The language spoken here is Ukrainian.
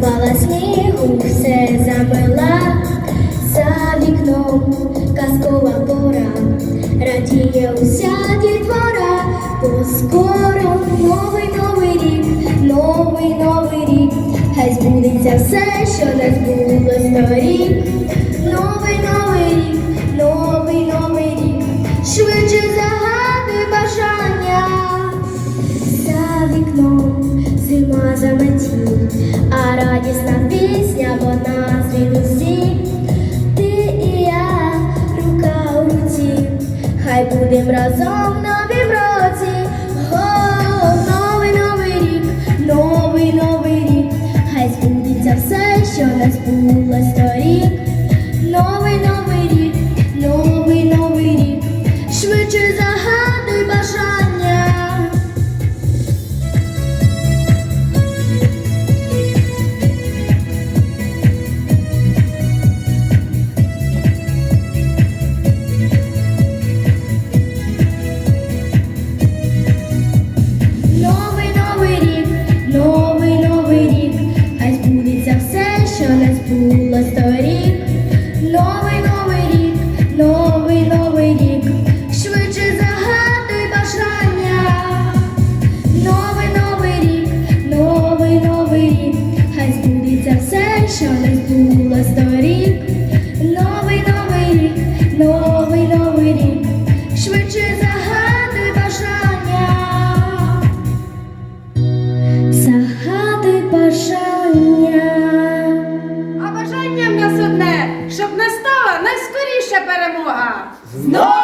Накупала снігу, все замила. За вікном казкова пора, радіє уся дітвора, бо скоро новий новий рік, новий новий рік, хай збудеться все, що не збулось торік. Новий новий рік, новий новий рік, швидше загадуй бажання. Вікном зима заметів, а радісна пісня вона звідусі. Ти і я, рука у руці, хай будем разом в році. О, новий новий рік, новий новий рік, хай збудеться все, що не збулось торік. Не збула сторік, Новий новий рік, новий новий рік, швидше загадуй бажання. Новий новий рік, новий новий рік, хай збудеться все, що не збулось сторік, Новий новий рік, новий А бажання в нас одне, щоб настала найскоріша перемога. З Новим